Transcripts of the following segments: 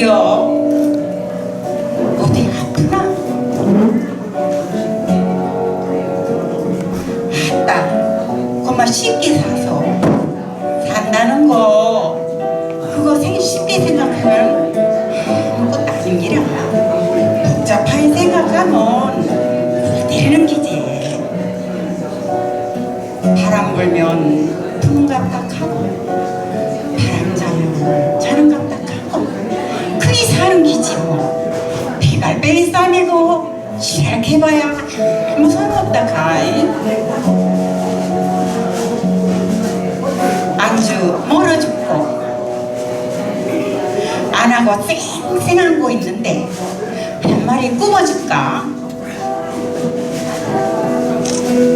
드디어 어디 아프나? 아따 그만 쉽게 사서 산다는 거. 그거 생 쉽게 생각하면 아무것도 아니기라 복잡하게 생각하면 내리는 기지. 바람 불면 해봐야 아무 소용없다 가이 안주 멀어 죽고 안 하고 쌩쌩한 거 있는데 한 마리 굽어줄까?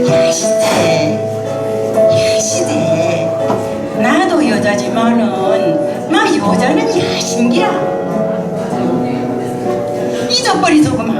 야시대. 야시대. 나도 여자지만은 마 여자는 야신기라 여잔데